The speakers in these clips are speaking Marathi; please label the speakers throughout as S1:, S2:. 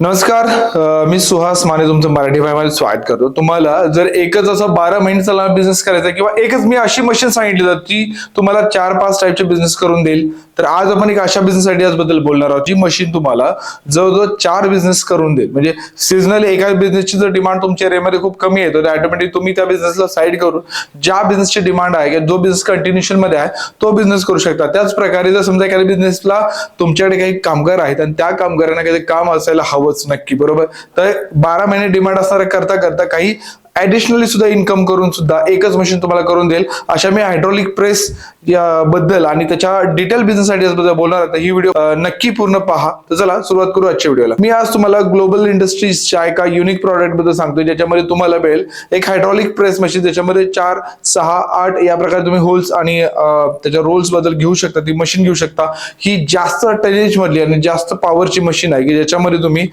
S1: नमस्कार अ, मी सुहास माने तुमचं मराठी भाषेमध्ये स्वागत करतो. तुम्हाला जर एकच असं बारा महिने चालणारा बिझनेस करायचा किंवा एकच मी अशी मशीन सांगितली जात ती तुम्हाला चार पाच टाईपचे बिझनेस करून देईल. तर आज आपण एक अशा बिझनेस आयडियाजबद्दल बोलणार आहोत जी मशीन तुम्हाला जवळजवळ चार बिझनेस करून देईल. म्हणजे सिजनली एका बिझनेसची जर डिमांड तुमच्या एरियामध्ये खूप कमी येतो तर ऑटोमॅटिक तुम्ही त्या बिझनेसला साईड करून ज्या बिझनेसची डिमांड आहे किंवा जो बिझनेस कंटिन्युएशनमध्ये आहे तो बिझनेस करू शकता. त्याच प्रकारे जर समजा एखाद्या बिझनेसला तुमच्याकडे काही कामगार आहेत आणि त्या कामगारांना काही काम असायला हवंच नक्की बरोबर? तर बारा महिने डिमांड असणार करता करता काही ऍडिशनली सुद्धा इन्कम करून सुद्धा एकच मशीन तुम्हाला करून देईल. अशा मी हायड्रॉलिक प्रेस बद्दल आणि त्याच्या डिटेल बिझनेस आयडियाजबद्दल बोलणार आहे. ही व्हिडिओ नक्की पूर्ण पहा. तर चला सुरुवात करू आजच्या व्हिडिओला मी आज तुम्हाला ग्लोबल इंडस्ट्रीजच्या एका युनिक प्रॉडक्टबद्दल सांगतोय ज्याच्यामध्ये तुम्हाला मिळेल एक हायड्रॉलिक प्रेस मशीन ज्याच्यामध्ये चार सहा आठ या प्रकारे तुम्ही होल्स आणि त्याच्या रोल्सबद्दल घेऊ शकता ती मशीन घेऊ शकता. ही जास्त टनेज मधली आणि जास्त पॉवरची मशीन आहे की ज्याच्यामध्ये तुम्ही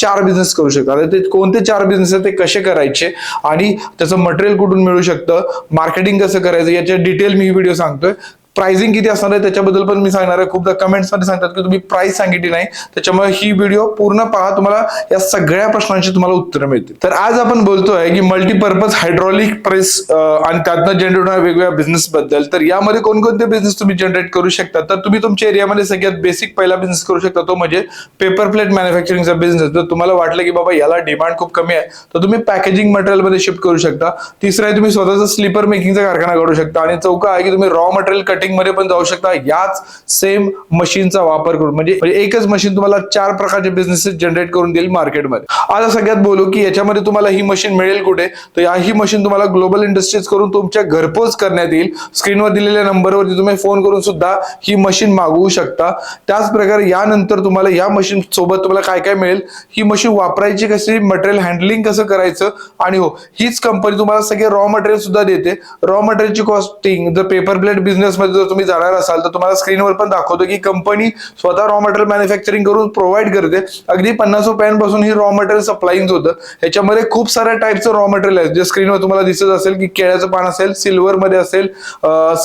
S1: चार बिझनेस करू शकता. ते कोणते चार बिझनेस आहेत ते कसे करायचे? आणि त्याचं मटेरियल कुठून मिळू शकतं? मार्केटिंग कसं करायचं? याचे डिटेल मी व्हिडिओ सांगतोय. प्राइसिंग किती असणार आहे त्याच्याबद्दल पण मी सांगणार आहे. खूपदा कमेंट्समध्ये सांगतात की तुम्ही प्राइस सांगितली नाही. त्याच्यामुळे ही व्हिडिओ पूर्ण पहा. तुम्हाला या सगळ्या प्रश्नांची तुम्हाला उत्तरं मिळतील. तर आज आपण बोलतोय की मल्टीपर्पज हायड्रॉलिक प्रेस आणि त्यातनं जनरेट होणार वेगवेगळ्या बिझनेस बद्दल. तर यामध्ये कोणकोणते बिझनेस तुम्ही जनरेट करू शकता? तर तुम्ही तुमच्या एरियामध्ये सगळ्यात बेसिक पहिला बिझनेस करू शकता. तो म्हणजे पेपर प्लेट मॅन्युफॅक्चरिंगचा बिझनेस जर तुम्हाला वाटलं की बाबा याला डिमांड खूप कमी आहे तर तुम्ही पॅकेजिंग मटेरियलमध्ये शिफ्ट करू शकता. तिसरं आहे तुम्ही स्वतःचा स्लीपर मेकिंगचा कारखाना काढू शकता. आणि चौका आहे की तुम्ही रॉ मटेरियल कटिंग मध्ये पण जाऊ शकता. याच सेम मशीनचा वापर करून म्हणजे, म्हणजे एकच मशीन तुम्हाला चार प्रकारचे बिझनेसेस जनरेट करून देईल मार्केटमध्ये आता सगळ्यात बोलू की याच्यामध्ये तुम्हाला ही मशीन मिळेल कुठे? तर या ही मशीन तुम्हाला ग्लोबल इंडस्ट्रीज करून तुमच्या घरपोच करण्यात येईल. स्क्रीनवर दिलेल्या नंबरवरती तुम्ही फोन करून सुद्धा ही मशीन मागवू शकता. त्याच प्रकारे यानंतर तुम्हाला या मशीन सोबत तुम्हाला काय काय मिळेल? ही मशीन वापरायची कशी? मटेरियल हँडलिंग कसं करायचं? आणि हो हीच कंपनी तुम्हाला सगळे रॉ मटेरियल सुद्धा देते. रॉ मटेरियलची कॉस्टिंग जर पेपर प्लेट बिझनेस मध्ये जर तुम्ही जाणार असाल तर तुम्हाला स्क्रीनवर पण दाखवतो की कंपनी स्वतः रॉ मटेरियल मॅन्युफॅक्चरिंग करून प्रोव्हाइड करते. अगदी पन्नास रुपयांपासून ही रॉ मटेरियल सप्लाईंग होतं. ह्याच्यामध्ये खूप साऱ्या टाईपचं रॉ मटेरियल आहे जे स्क्रीनवर तुम्हाला दिसत असेल की केळ्याचं पान असेल सिल्वरमध्ये असेल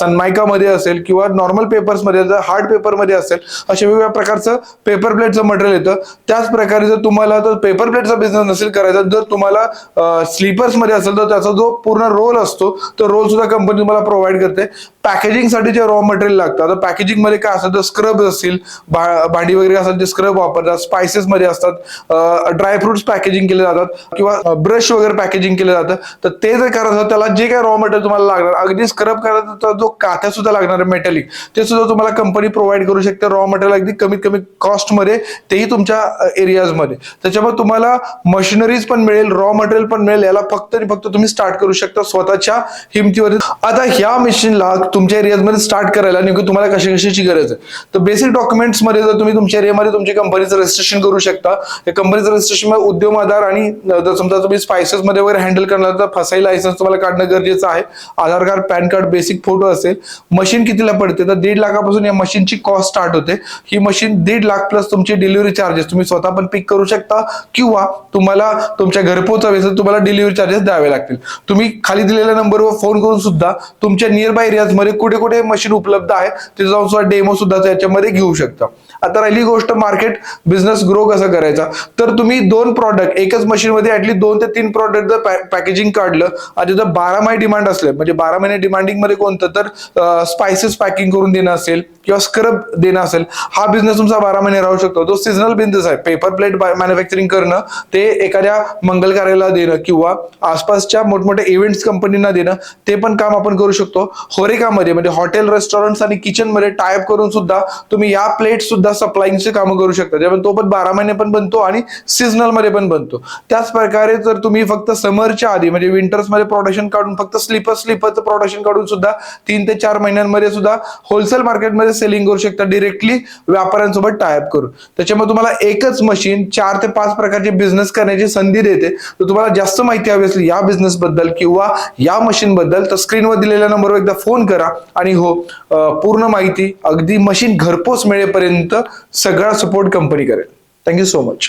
S1: सनमायकामध्ये असेल किंवा नॉर्मल पेपर्समध्ये हार्ड पेपरमध्ये असेल अशा वेगवेगळ्या प्रकारचं पेपर प्लेटचं मटेरियल येतं. त्याच प्रकारे जर तुम्हाला तर पेपर प्लेटचा बिझनेस नसेल करायचा जर तुम्हाला स्लीपर्समध्ये असेल तर त्याचा जो पूर्ण रोल असतो तो रोल सुद्धा कंपनी तुम्हाला प्रोव्हाइड करते. पॅकेजिंगसाठी जे रॉ मटेरियल लागतं. आता पॅकेजिंगमध्ये काय असतं तर स्क्रब असतील भा- भांडी वगैरे असतात जे स्क्रब वापरतात स्पायसेसमध्ये असतात ड्रायफ्रुट्स पॅकेजिंग केले जातात किंवा ब्रश वगैरे पॅकेजिंग केलं जातं तर ते जर करायचं त्याला जे काय रॉ मटेरियल तुम्हाला लागणार अगदी स्क्रब करायचं तर जो काथ्या सुद्धा लागणार आहे मेटॅलिक ते सुद्धा तुम्हाला कंपनी प्रोव्हाइड करू शकते रॉ मटेरियल अगदी कमीत कमी कॉस्टमध्ये तेही तुमच्या एरियाजमध्ये त्याच्यामुळे तुम्हाला मशिनरीज पण मिळेल रॉ मटेरियल पण मिळेल याला फक्त आणि फक्त तुम्ही स्टार्ट करू शकता स्वतःच्या हिमतीवर आता ह्या मशीनला तुमच्या एरियामध्ये स्टार्ट करायला नेमकं तुम्हाला कशा कशाची गरज आहे? तर बेसिक डॉक्युमेंट्समध्ये जर तुम्ही तुमच्या एरियामध्ये तुमच्या कंपनीचं रजिस्ट्रेशन करू शकता. या कंपनीचं रजिस्ट्रेशन म्हणजे उद्योग आधार आणि जर समजा तुम्ही स्पायसेस मध्ये वगैरे हँडल करणार तर फसाई लायसन्स तुम्हाला काढणं गरजेचं आहे. Aadhaar card pan card basic photo असेल. मशीन कितीला पडते? तर दीड लाखापासून या मशीनची कॉस्ट स्टार्ट होते. ही मशीन दीड लाख प्लस तुमची डिलिव्हरी चार्जेस तुम्ही स्वतः पण पिक करू शकता किंवा तुम्हाला तुमच्या घरपोच हवे तर तुम्हाला डिलिव्हरी चार्जेस द्यावे लागतील. तुम्ही खाली दिलेल्या नंबरवर फोन करून सुद्धा तुमच्या नियर बाय एरियाज मध्ये कुठे कुठे मशीन उपलब्ध आहे तिथे जाऊन सुद्धा डेमो सुद्धा याच्यामध्ये घेऊ शकता. आता राहिली गोष्ट मार्केट बिझनेस ग्रो कसा करायचा? तर तुम्ही दोन प्रॉडक्ट एकच मशीन मध्ये दोन ते तीन प्रॉडक्ट जर पॅकेजिंग काढलं आणि जर बारा महिने डिमांड असले म्हणजे बारा महिने डिमांडिंगमध्ये कोणतं तर स्पायसेस पॅकिंग करून देणं असेल किंवा स्क्रब देणं असेल हा बिझनेस तुमचा बारा महिने राहू शकतो. जो सीझनल बिझनेस आहे. पेपर प्लेट मॅन्युफॅक्चरिंग करणं ते एखाद्या मंगल कार्याला देणं किंवा आसपासच्या मोठमोठ्या इव्हेंट्स कंपनींना देणं ते पण काम आपण करू शकतो. होरे काम यामध्ये म्हणजे हॉटेल रेस्टॉरंट आणि किचनमध्ये टायअप करून सुद्धा तुम्ही या प्लेट सुद्धा सप्लाईंगचे कामं करू शकता. त्यामुळे तो पण बारा महिने पण बनतो आणि सीझनलमध्ये पण बनतो. त्याच प्रकारे जर तुम्ही फक्त समरच्या आधी म्हणजे विंटर्समध्ये प्रोडक्शन काढून फक्त स्लीपर स्लीपरचं प्रोडक्शन काढून सुद्धा तीन ते चार महिन्यांमध्ये सुद्धा होलसेल मार्केटमध्ये सेलिंग करू शकता डिरेक्टली व्यापाऱ्यांसोबत टायप करून. त्याच्यामुळे तुम्हाला एकच मशीन चार ते पाच प्रकारचे बिझनेस करण्याची संधी देते. तर तुम्हाला जास्त माहिती हवी असली या बिझनेस बद्दल किंवा या मशीन बद्दल तर स्क्रीनवर दिलेल्या नंबरवर एकदा फोन करा. आणि हो पूर्ण माहिती अगदी मशीन घरपोच मिळेपर्यंत सगळा सपोर्ट कंपनी करेल. Thank you so much